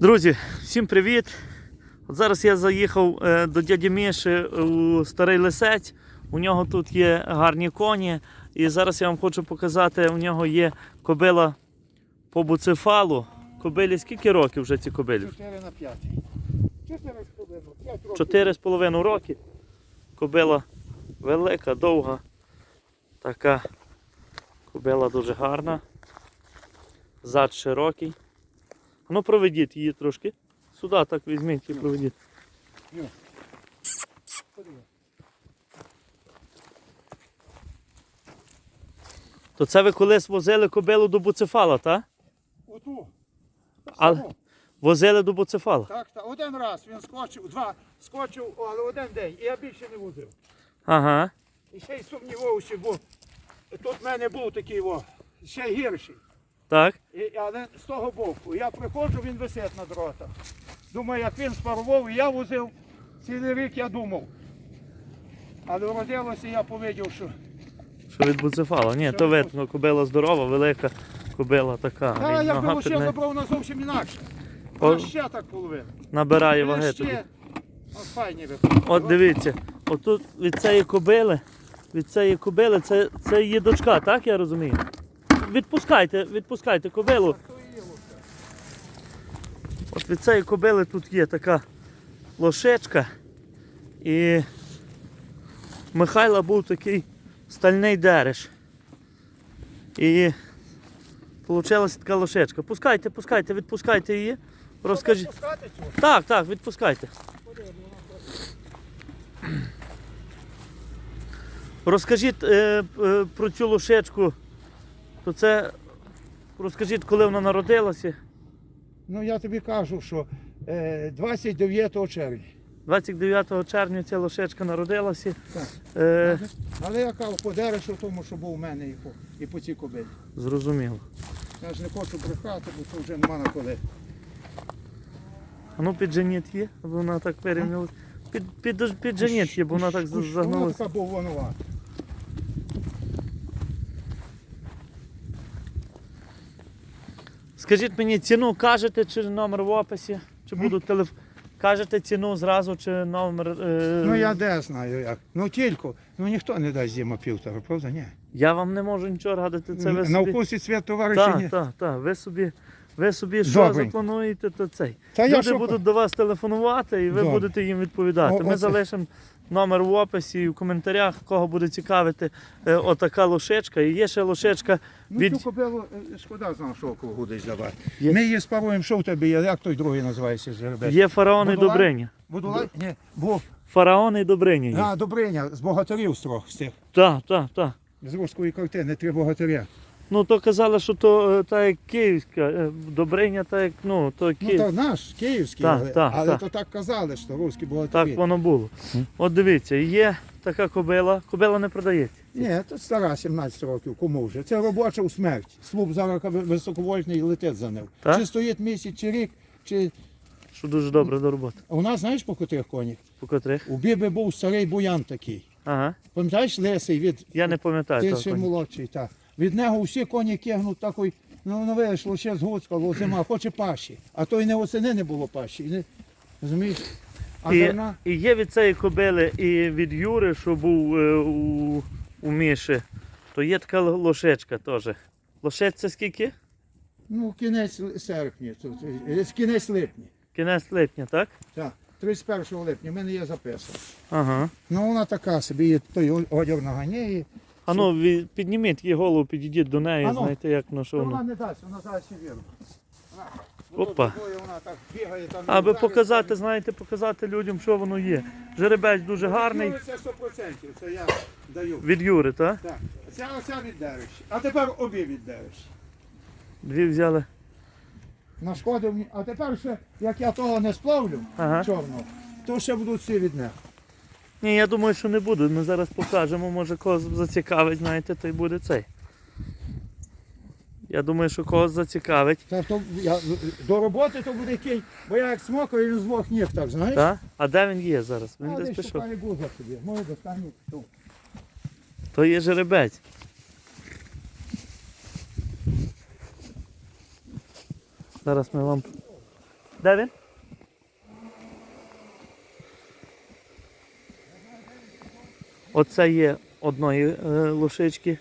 Друзі, всім привіт! От зараз я заїхав е, до дяді Міші у старий лисець. У нього тут є гарні коні. І зараз я вам хочу показати, у нього є кобила по буцефалу. Кобилі скільки років вже ці кобилі? 4 на 5. 4 з половиною, років. З половиною роки. Кобила велика, довга. Така кобила дуже гарна. Зад широкий. Ну проведіть її трошки. Сюди так візьміть і проведіть. То це ви колись возили кобилу до буцефала, так? Оту. Але- Возили до буцефала. Так, так. Один раз він скочив, два скочив, але один день. І я більше не возив. Ага. І ще й сумнівався, бо тут в мене був такий о, ще гірший. Так. І, але з того боку. Я приходжу, він висить на дротах. Думаю, як він спарував, і я возив цілий рік, я думав. Але вродилося, я повидів, що Що від буцефала? Ні, Що то видно, кобила здорова, велика кобила така. Та якби нога лише забрав вона зовсім інакше. О. Вона ще так половина. набирає ваги ще-. От дивіться, отут від цієї кобили, від цієї кобили, це, це її дочка, так я розумію? Відпускайте, відпускайте кобилу. От від цієї кобили тут є така лошечка. І Михайла був такий стальний дереш. І вийшла така лошечка. Пускайте, пускайте, відпускайте її. Розкажіть. Так, так, відпускайте. Розкажіть е, е, про цю лошечку. То це розкажіть, коли вона народилася. Ну я тобі кажу, що е, 29 червня. 29 червня ця лошечка народилася. Так. Е, Але я кажу, подариш у тому, що був у мене і по, і по цій кобилі. зрозуміло. Я ж не хочу брехати, бо це вже нема на коли. А ну підженіть є, бо вона так вирівнялася. Під, під, підженіть є, бо вона так Вона загнулася. така був Скажіть мені, ціну кажете, чи номер в описі? Чи будуть телефон? Кажете ціну зразу, чи номер. Е... Ну я де знаю як. Ну тільки, ну ніхто не дасть зима півтора, правда? Ні. Я вам не можу нічого радити. Це ви на собі... вкус і цвіт товариша ні. Так, так, так. Ви собі, ви собі що заплануєте, то цей. Та я Люди що- будуть до вас телефонувати і ви Добре. будете їм відповідати. О, Ми оце. залишимо номер в описі і в коментарях, кого буде цікавити е, отака лошечка. І є ще лошечка Ну від. цю кобилу е, шкода знав, що кого десь давати. Є. Ми її спаруємо, що в тебе є, як той другий називається жеребець? Є фараон і Будулай? Добриня. Будулай? Ні, був. Фараон і Добриня є. А, Добриня, з богатирів строх з тих. Так, так, так. З руської картини, три богатиря. Ну то казали, що то е, та як київська, е, Добриня, та як, ну, то Ну Київ. так наш, київський, Так, але, так, але так. то так казали, що руські богатирі. Так воно було. От дивіться, є така кобила. Кобила не продається. Ні, то стара 17 років, кому вже. Це робоча у смерть. Слуп зараз ви- високовольтний летить за ним. Так? Чи стоїть місяць, чи рік, чи. Що дуже добре до роботи. А у нас знаєш по котрих конях? По котрих? У Біби був старий буян такий. Ага. Пам'ятаєш лисий від Я не пам'ятаю. ти того ще коня. молодший, так. Від нього всі коні кигнуть такий, ну не вийшло ще з Гуцька, зима, хоче паші. А то й не осени не було паші. Не, розумієш? А І, зерна, і є від цієї кобили, і від Юри, що був е, у, у Міші, то є така л- лошечка теж. Лошець це скільки? ну кінець серпня, то- то- з кінець липня. Кінець липня, так? Так, 31 липня, в мене є записано. Ага. Ну вона така собі, і той одяг наганяє. А ну, підніміть її голову, підійдіть до неї, А ну. знаєте, як ну, що вона воно. не дасть, вона зараз і віру. Опа. Вона так бігає там. Аби ударить, показати, знаєте, показати людям, що воно є. Жеребець дуже гарний. Це 100%, це я даю. Від Юри, так? Так, ця оця віддереш. А тепер обі віддереш. Дві взяли. Нашкодив мені. А тепер ще, як я того не сплавлю Ага. чорного, то ще будуть всі від них. Ні, я думаю, що не буде. Ми зараз покажемо, може когось зацікавить, знаєте, то й буде цей. Я думаю, що когось зацікавить. Тобто я, до роботи то буде кінь, бо я як смокаю, він з двох ніг так, знаєш? Так? А де він є зараз? Він А десь пішов. шукає гуза собі. Може достану. ту. То є жеребець. Зараз ми вам Де він? Оце є одної е, лошички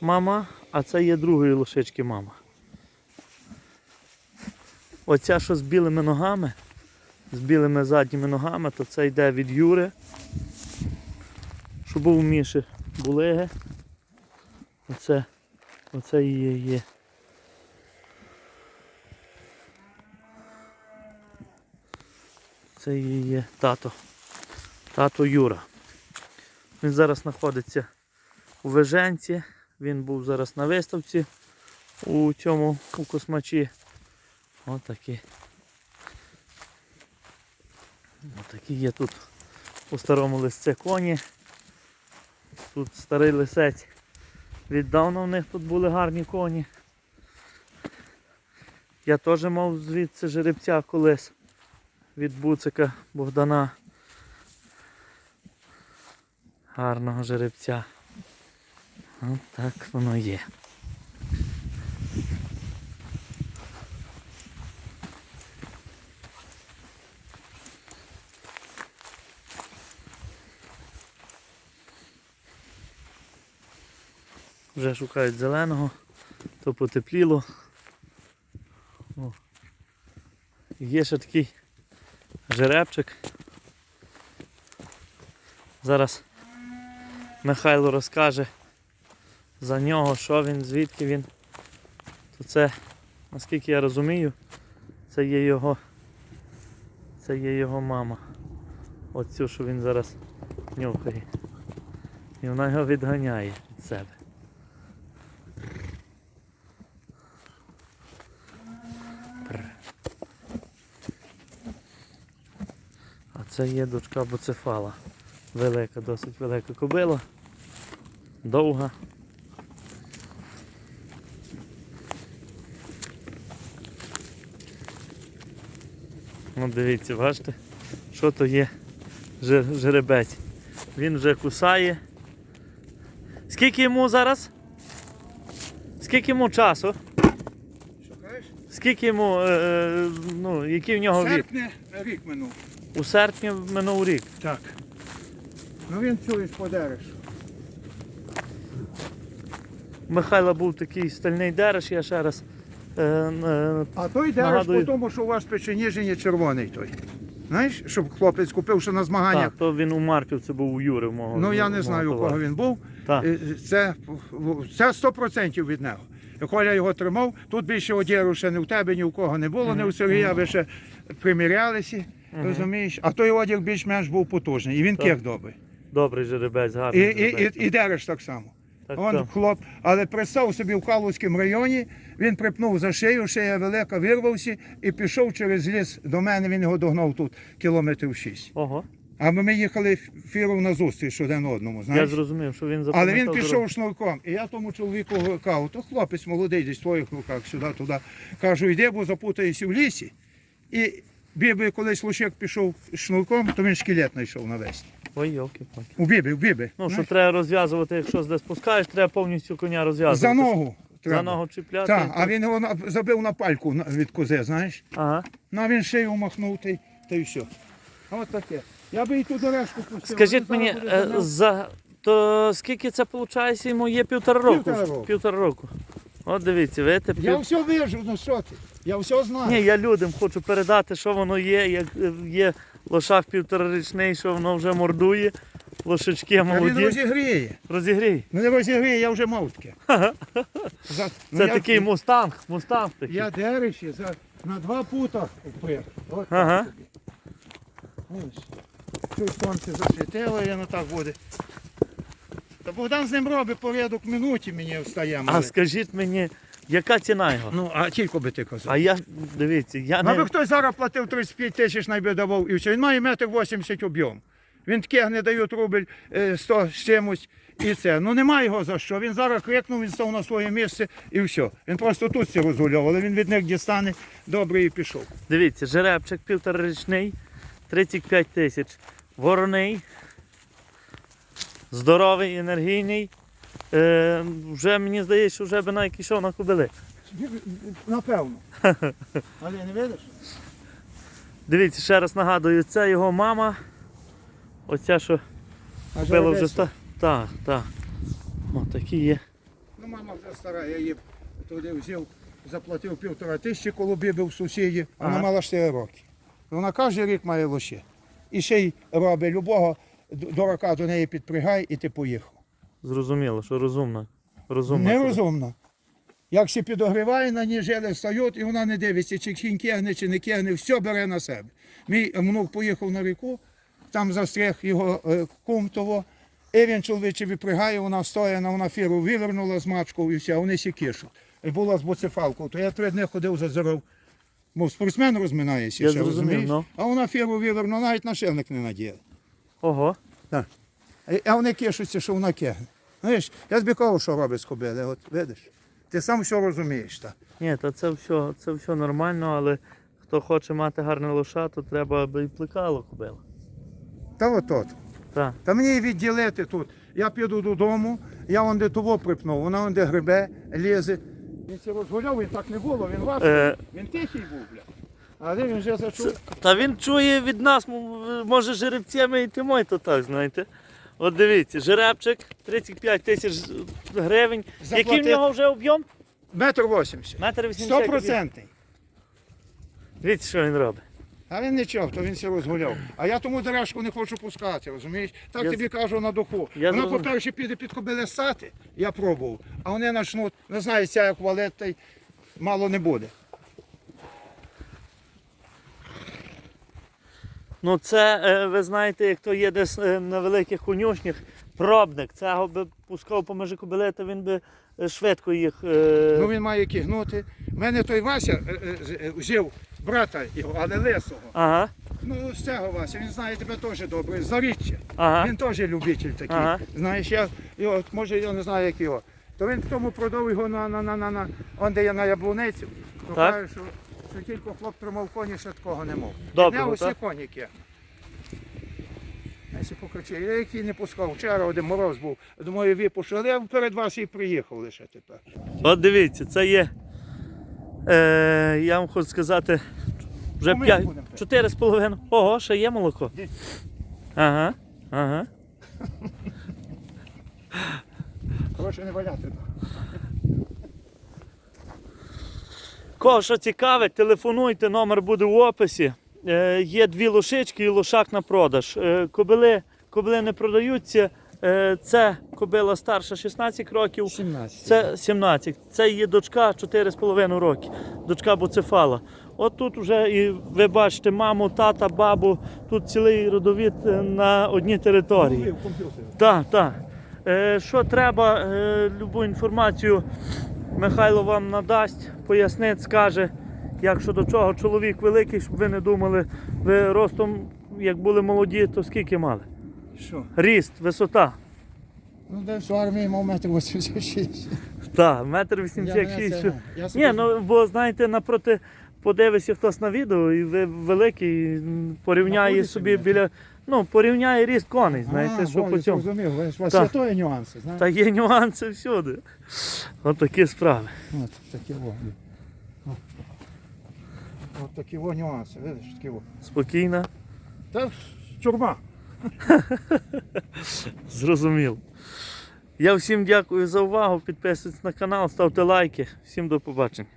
мама, а це є другої лошички мама. Оця, що з білими ногами, з білими задніми ногами, то це йде від Юри. Що був у Міші булиги. Оце, оце її є. Це її є тато. Тато Юра. Він зараз знаходиться у Веженці. Він був зараз на виставці у цьому у космачі. Отакі. Отакі є тут у старому лисці коні. Тут старий лисець. Віддавна в них тут були гарні коні. Я теж мав звідси жеребця колись від буцика Богдана. Гарного жеребця. От воно є. Вже шукають зеленого, то потепліло. О. Є ще такий жеребчик. Зараз Михайло розкаже за нього, що він, звідки він. То це, наскільки я розумію, це є його. Це є його мама. Оцю, що він зараз нюхає. І вона його відганяє від себе. А це є дочка Буцефала. Велика, досить велика кобила. Довга. Ну дивіться, бачите, що то є жер- жеребець. Він вже кусає. Скільки йому зараз? Скільки йому часу? Кажеш? Скільки йому, е, е, ну, який в нього вік? Серпня рік минув. У серпні минув рік. Так. Ну він чуєш подереш. У Михайла був такий стальний дереш, я ще раз. Е, е, А той дереш Нагадую. по тому, що у вас печеніжені червоний той. Знаєш, щоб хлопець купив, що на змаганнях. так, то він у Марківці був у Юри в мого. Ну я не мого знаю, у кого товариша. він був. Так. Е, Це, це 100% від нього. Коля його тримав, тут більше одіру ще ні в тебе, ні у кого не було, ні у Сергія, ви ще примірялися, розумієш? А той одяг більш-менш був потужний, і він кех добрий. Добрий жеребець, І, гарний і, і, жеребець. і дереш так само. Так, Он так. хлоп, але представ собі в Калузькому районі, він припнув за шию, шия велика, вирвався і пішов через ліс до мене, він його догнав тут кілометрів 6. Ого, А ми їхали фіру на зустріч один одному, я знаєш? зрозумів, що він Але запам'ятав він дорогу. пішов шнурком. І я тому чоловіку кажу, то хлопець молодий, десь в твоїх руках, сюди, туди. Кажу, йди, бо запутаєшся в лісі. І Бібі колись лучек пішов шнурком, то він шкілет знайшов навесні. Ой, йолки палки У Бібі. Ну, що треба розв'язувати, якщо десь спускаєш, треба повністю коня розв'язувати. За ногу. треба. За ногу чіпляти. Так, а він його на- забив на пальку на- від кози, знаєш. Ага. Ну, а він шию махнув та й, та й все. А От таке. Я би і ту дорожку пустив. Скажіть мені, зараз буде е, за за то скільки це виходить йому є півтора року? Півтора року. Півтора року. От дивіться, видите, Я пів... все вижу, ну що ти? Я все знаю. Ні, я людям хочу передати, що воно є, як е, є лошак півторарічний, що воно вже мордує, лошачки Та він молоді. розігріє. Розігрій. Ну не розігріє, я вже мав таке. За- ну, Це я- такий мустанг, мустанг такий. Я деречі за, на два пута впив. От Ага. тобі. Ось. Сонце засвітило, і воно так буде. Та Богдан з ним робить порядок в минуті мені встає. А скажіть мені, яка ціна його? Ну, а тільки би ти казав. А я, дивіться, я Ну, аби хтось зараз платив 35 тисяч, найби давав і все. Він має метр 80 об'єм. Він таке не дають рубль е, 100 з чимось і це. Ну немає його за що. Він зараз крикнув, він став на своє місце і все. Він просто тут це розгуляв, але він від них дістане добре і пішов. Дивіться, жеребчик півторарічний, 35 тисяч. Вороний, здоровий, енергійний. Е, вже мені здається, що вже би навіть йшов на кобили. Напевно. Але не видиш? Дивіться, ще раз нагадую, це його мама. Оця, що купила вже ста. Так, так. О, такі є. Ну, мама вже стара, я її туди взяв, заплатив півтора тисячі, коли бив в сусіді, вона Ага. мала 4 роки. Вона кожен рік має лоще. І ще й робить любого дурака до неї підпрягай і ти поїхав. Зрозуміло, що розумно. Розумно. Нерозумно. Як ще підогріває на ній жели встають, і вона не дивиться, чи кінь кегне, чи не кегне, все бере на себе. Мій внук поїхав на ріку, там застряг його е, кум того, і він чоловіче випрягає, вона стоїть, на вона фіру вивернула з мачкою і все, вони сі кишуть. І була з буцефалкою, то я три дні ходив зазирав. Мов спортсмен розминається, Я ще, зрозумів, розумієш? ну. а вона фіру вивернула, навіть нашильник не надіяла. Ого. Так. А- А вони кишуться, що вона кегне. Знаєш, я тобі кажу, що робить з кобили, от видиш. Ти сам все розумієш. Так. Ні, та це все, це все нормально, але хто хоче мати гарне лоша, то треба, аби і плекало кобила. Та от от. Так. Та мені її відділити тут. Я піду додому, я вон де того припнув, вона вон де грибе, лізе. Він це розгуляв, він так не було, він важкий. Е. Він тихий був, бля. Але він вже зачув. Та він чує від нас, м- може жеребцями і тимой, то так, знаєте. От дивіться, жеребчик 35 тисяч гривень. Який в нього вже об'єм? Метр вісімдесят. Метр Сто вісімдесят. процентний. Дивіться, що він робить. А він нічого, то він все розгуляв. А я тому дережку не хочу пускати, розумієш? Так Я тобі кажу на духу. Я Вона, по-перше, піде під кобили стати, я пробував, а вони почнуть, не знаю, ця як валет, та й мало не буде. Ну це, е, ви знаєте, як то є десь е, на великих конюшнях, пробник. Цього би пускав по межі кобили, то він би е, швидко їх. Ну він має кигнути. У мене той Вася взяв брата його, але лисого. Ага, Ну, з цього Вася, він знає тебе теж добре, заріччя. ага. Він теж любитель такий. Ага. Знаєш, я його, може я не знаю, як його. То він тому продав його на, на, на, на, на он, де я на яблуниці. То Так. каже, що, що тільки хлоп тримав коні, ще такого не мов. Доброго, Не усі коніки. Я який не пускав. Вчора один мороз був. Думаю, випущу, я перед вас і приїхав лише тепер. От дивіться, це є. Е, я вам хочу сказати, вже Ну, ми 5, 4,5. Ого, ще є молоко. Ага, ага. Коротше, не валяти. Кого що цікавить, телефонуйте, номер буде в описі. Е, є дві лошички і лошак на продаж. Е, кобили, кобили не продаються. Е, це кобила старша 16 років. 17. Це 17. Це її дочка 4,5 роки. Дочка буцефала. От тут вже і ви бачите маму, тата, бабу. Тут цілий родовід е, на одній території. в. Так, так. Е, що треба, е, любу інформацію Михайло вам надасть, пояснить, скаже, як що до чого. Чоловік великий, щоб ви не думали, ви ростом, як були молоді, то скільки мали? Що? Ріст, висота. Ну, десь в армії мав метр 86. Так, метр вісімдесят шість. Я собі Ні, ну бо знаєте, напроти подивишся хтось на відео, і ви великий порівняє Знаходиться собі біля. Ну, порівняє ріст коней, знаєте, а, що по цьому. зрозумів, ви ж- у вас Так. є тої нюанси, знаєте? Та є нюанси всюди. От такі справи. От такі во. От. Такі во нюанси, видиш, такі во. Спокійно, Та тюрма. зрозумів. Я всім дякую за увагу. Підписуйтесь на канал, ставте лайки. Всім до побачення.